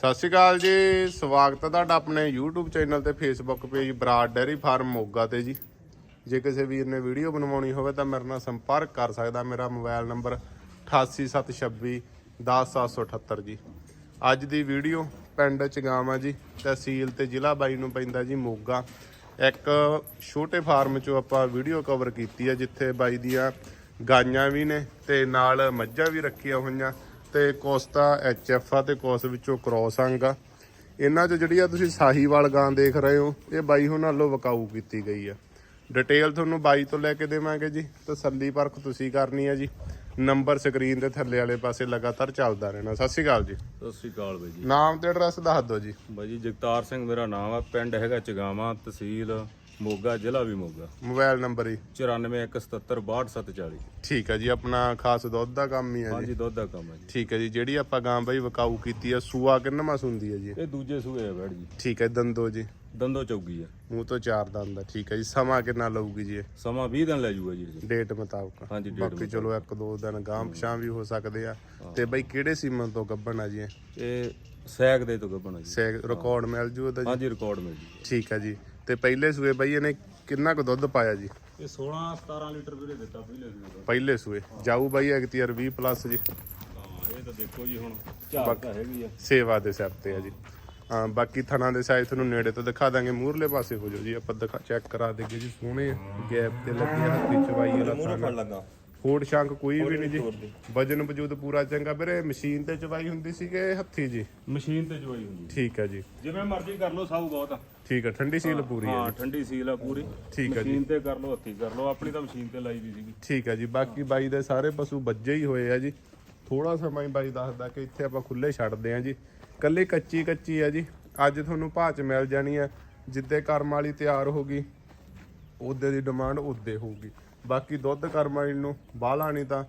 ਸਤਿ ਸ਼੍ਰੀ ਅਕਾਲ ਜੀ, ਸਵਾਗਤ ਹੈ ਤੁਹਾਡਾ ਆਪਣੇ YouTube ਚੈਨਲ ਤੇ Facebook page Brar dairy farm Moga ਤੇ ਜੀ। ਜੇ ਕਿਸੇ ਵੀਰ ਨੇ ਵੀਡੀਓ ਬਣਵਾਉਣੀ ਹੋਵੇ ਤਾਂ ਮੇਰੇ ਨਾਲ ਸੰਪਰਕ ਕਰ ਸਕਦਾ, ਮੇਰਾ ਮੋਬਾਈਲ ਨੰਬਰ 88726 10778 ਜੀ। ਅੱਜ ਦੀ ਵੀਡੀਓ ਪਿੰਡ ਚਗਾਵਾ ਜੀ, ਤਹਿਸੀਲ ਤੇ ਜ਼ਿਲ੍ਹਾ ਬਾਈ ਨੂੰ ਪੈਂਦਾ ਜੀ ਮੋਗਾ। ਇੱਕ ਛੋਟੇ ਫਾਰਮ ਚੋਂ ਆਪਾਂ ਵੀਡੀਓ ਕਵਰ ਕੀਤੀ ਹੈ ਜਿੱਥੇ ਬਾਈ ਦੀਆਂ ਗਾਈਆਂ ਵੀ ਨੇ ਤੇ ਨਾਲ ਮੱਝਾਂ ਵੀ ਰੱਖੀਆਂ ਹੋਈਆਂ। ਤੇ ਕੋਸਤਾ ਐਚਐਫ ਆ ਤੇ ਕੋਸ ਵਿੱਚੋਂ ਕ੍ਰੋਸ ਅੰਗ ਆ। ਇਹਨਾਂ 'ਚ ਜਿਹੜੀ ਆ ਤੁਸੀਂ ਸਾਹੀਵਾਲ ਗਾਂ ਦੇਖ ਰਹੇ ਹੋ ਇਹ ਬਾਈ ਹੁਣਾਂ ਵੱਲੋਂ ਵਕਾਊ ਕੀਤੀ ਗਈ ਆ। ਡਿਟੇਲ ਤੁਹਾਨੂੰ ਬਾਈ ਤੋਂ ਲੈ ਕੇ ਦੇਵਾਂਗੇ ਜੀ ਤਸੱਲੀ ਪਰਖ ਤੁਸੀਂ ਕਰਨੀ ਆ ਜੀ। ਨੰਬਰ ਸਕਰੀਨ ਦੇ ਥੱਲੇ ਵਾਲੇ ਪਾਸੇ ਲਗਾਤਾਰ ਚੱਲਦਾ ਰਹਿਣਾ। ਸਤਿ ਸ਼੍ਰੀ ਅਕਾਲ ਜੀ। ਸਤਿ ਸ੍ਰੀ ਅਕਾਲ ਬਾਈ ਜੀ। ਨਾਮ ਤੇ ਐਡਰੈਸ ਦੱਸ ਦਿਓ ਜੀ। ਬਾਈ ਜੀ ਜਗਤਾਰ ਸਿੰਘ ਮੇਰਾ ਨਾਮ ਆ ਪਿੰਡ ਹੈਗਾ ਚਗਾਵਾਂ ਤਹਿਸੀਲ ਮੋਗਾ ਜ਼ਿਲ੍ਹਾ ਵੀ ਮੋਗਾ। ਮੋਬਾਈਲ ਨੰਬਰ ਜੀ 9417762740 ਠੀਕ ਹੈ ਜੀ ਆਪਣਾ ਖਾਸ ਦੁੱਧ ਦਾ ਕੰਮ ਹੀ ਹੈ ਜੀ। ਹਾਂਜੀ ਦੁੱਧ ਦਾ ਕੰਮ ਹੈ ਜੀ। ਠੀਕ ਹੈ ਜੀ ਜਿਹੜੀ ਆਪਾਂ ਗਾਂ ਬਾਈ ਵਕਾਊ ਕੀਤੀ ਆ ਸੂਆ ਕਿੰਨਵਾਂ ਸੁੰਦੀ ਹੈ ਜੀ? ਇਹ ਦੂਜੇ ਸੂਏ ਆ ਬੈੜ ਜੀ। ਠੀਕ ਹੈ ਦੰਦੋ ਜੀ। ਦੰਦੋ ਚੌਗੀ ਆ। ਮੂੰਹ ਤੋਂ ਚਾਰ ਦੰਦ ਆ ਠੀਕ ਹੈ ਜੀ। ਸਮਾਂ ਕਿੰਨਾ ਲਊਗੀ ਜੀ ਇਹ? ਸਮਾਂ 20 ਦਿਨ ਲੈ ਜੂਗਾ ਜੀ ਇਹ। ਡੇਟ ਮੁਤਾਬਕ। ਹਾਂਜੀ, ਡੇਟ ਬਾਕੀ ਚਲੋ ਇੱਕ ਦੋ ਦਿਨ ਗਾਂ ਪਛਾਂ ਵੀ ਹੋ ਸਕਦੇ ਆ। ਤੇ ਬਾਈ ਕਿਹੜੇ ਸੀਮਨ ਤੋਂ ਗੱਬਣ ਆ ਜੀ ਇਹ? ਇਹ ਸੈਕ ਦੇ ਤੋਂ ਗੱਬਣਾ ਜੀ। ਸੇ ਰਿਕਾਰਡ ਮਿਲ ਜੂ ਉਹਦਾ ਜੀ? ਹਾਂਜੀ ਰਿਕਾਰਡ ਮਿਲ ਜੀ। ਠੀਕ ਹੈ ਜੀ। ਤੇ ਪਹਿਲੇ ਸੂਏ ਬਾਈ ਇਹਨੇ ਕਿੰਨਾ ਕੁ ਦੁੱਧ ਪਾਇਆ ਜੀ? ਇਹ 16 17 ਲੀਟਰ ਵੀਰੇ ਦਿੱਤਾ ਪਹਿਲੇ ਸੂਏ ਦਾ ਪਹਿਲੇ ਸੂਏ। ਜਾਊ ਬਾਈ 20 ਪਲੱਸ ਜੀ। ਹਾਂ ਇਹ ਤਾਂ ਦੇਖੋ ਜੀ ਹੁਣ ਝਾੜ ਤਾਂ ਹੈਗੀ ਆ। ਸੇਵਾ ਦੇ ਸਿਰ ਤੇ ਆ ਜੀ। ਹਾਂ ਬਾਕੀ ਥਣਾ ਦੇ ਸਾਈਜ਼ ਤੁਹਾਨੂੰ ਨੇੜੇ ਤੋਂ ਦਿਖਾ ਦਾਂਗੇ। ਮੂਰਲੇ ਪਾਸੇ ਹੋ ਜਾਓ ਜੀ। ਆਪਾਂ ਦਿਖਾ ਚੈੱਕ ਕਰਾ ਦੇਗੇ ਜੀ। ਸੋਹਣੇ ਗੈਪ ਤੇ ਲੱਗੀ ਆ ਹੱਥੀ ਚਵਾਈ ਵਾਲਾ ਥਾਣਾ। ਲੱਗਾ ਫੋੜ ਸ਼ੰਕ ਕੋਈ ਵੀ ਨਹੀਂ ਜੀ। ਵਜਨ ਵਜੂਦ ਪੂਰਾ ਚੰਗਾ ਵੀਰੇ ਮਸ਼ੀਨ ਤੇ ਚਵਾਈ ਹੁੰਦੀ ਸੀ ਕਿ ਹੱਥੀ ਜੀ? ਮਸ਼ੀਨ ਤੇ ਜਵਾਈ ਹੁੰਦੀ। ਠੀਕ ਹੈ ਜੀ। ਜਿਵੇਂ ਮਰਜ਼ੀ ਕਰ ਲਓ ਸਭ ਬਹੁਤ ਆ। ਠੀਕ ਹੈ ਠੰਡੀ ਸੀਲ ਪੂਰੀ ਹੈ ਹਾਂ ਠੰਡੀ ਸੀਲ ਆ ਪੂਰੀ। ਠੀਕ ਹੈ ਜੀ। ਮਸ਼ੀਨ ਤੇ ਕਰ ਲਓ ਹੱਥੀ ਕਰ ਲਓ। ਆਪਣੀ ਤਾਂ ਮਸ਼ੀਨ ਤੇ ਲਾਈ ਦੀ ਸੀਗੀ। ਠੀਕ ਹੈ ਜੀ ਬਾਕੀ ਬਾਈ ਦੇ ਸਾਰੇ ਪਸ਼ੂ ਬੱਜੇ ਹੀ ਹੋਏ ਆ ਜੀ। ਥੋੜਾ ਸਮਾਂ ਹੀ ਬਾਈ ਦੱਸਦਾ ਕਿ ਇੱਥੇ ਆਪਾਂ ਖੁੱਲੇ ਛੱਡਦੇ ਆ ਜੀ। ਕੱਲੀ ਕੱਚੀ ਕੱਚੀ ਆ ਜੀ। ਅੱਜ ਤੁਹਾਨੂੰ ਭਾਅ ਚ ਮਿਲ ਜਾਣੀ ਆ ਜਿੱਦੇ ਕਰਮ ਵਾਲੀ ਤਿਆਰ ਹੋ ਗਈ ਉਹਦੇ ਦੀ ਡਿਮਾਂਡ ਉਹਦੇ ਹੋਊਗੀ। ਬਾਕੀ ਦੁੱਧ ਕਰਮ ਵਾਲੀ ਨੂੰ ਬਾਹਲਾ ਨਹੀਂ ਤਾਂ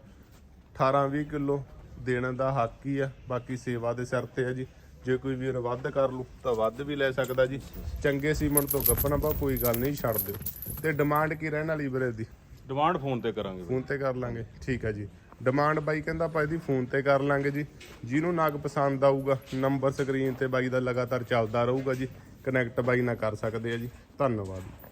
18 20 ਕਿਲੋ ਦੇਣ ਦਾ ਹੱਕ ਹੀ ਆ। ਬਾਕੀ ਸੇਵਾ ਦੇ ਸਿਰ ਤੇ ਆ ਜੀ। ਜੇ ਕੋਈ ਵੀਰ ਵੱਧ ਕਰ ਲੂ ਤਾਂ ਵੱਧ ਵੀ ਲੈ ਸਕਦਾ ਜੀ। ਚੰਗੇ ਸੀਮਨ ਤੋਂ ਗੱਪਣਾ ਬਾ ਕੋਈ ਗੱਲ ਨਹੀਂ ਛੱਡ ਦਿਓ। ਤੇ ਡਿਮਾਂਡ ਕੀ ਰਹਿਣ ਵਾਲੀ ਵੀਰੇ ਦੀ ਡਿਮਾਂਡ ਫੋਨ ਤੇ ਕਰਾਂਗੇ ਫੋਨ ਤੇ ਕਰ ਲਾਂਗੇ। ਠੀਕ ਹੈ ਜੀ। ਡਿਮਾਂਡ ਬਾਈ ਕਹਿੰਦਾ ਆਪਾਂ ਇਹਦੀ ਫੋਨ ਤੇ ਕਰ ਲਾਂਗੇ ਜੀ। ਜਿਹਨੂੰ ਨਾਗ ਪਸੰਦ ਆਊਗਾ ਨੰਬਰ ਸਕਰੀਨ ਤੇ ਬਾਈ ਦਾ ਲਗਾਤਾਰ ਚੱਲਦਾ ਰਹੂਗਾ ਜੀ। ਕਨੈਕਟ ਬਾਈ ਨਾਲ ਕਰ ਸਕਦੇ ਆ ਜੀ। ਧੰਨਵਾਦ।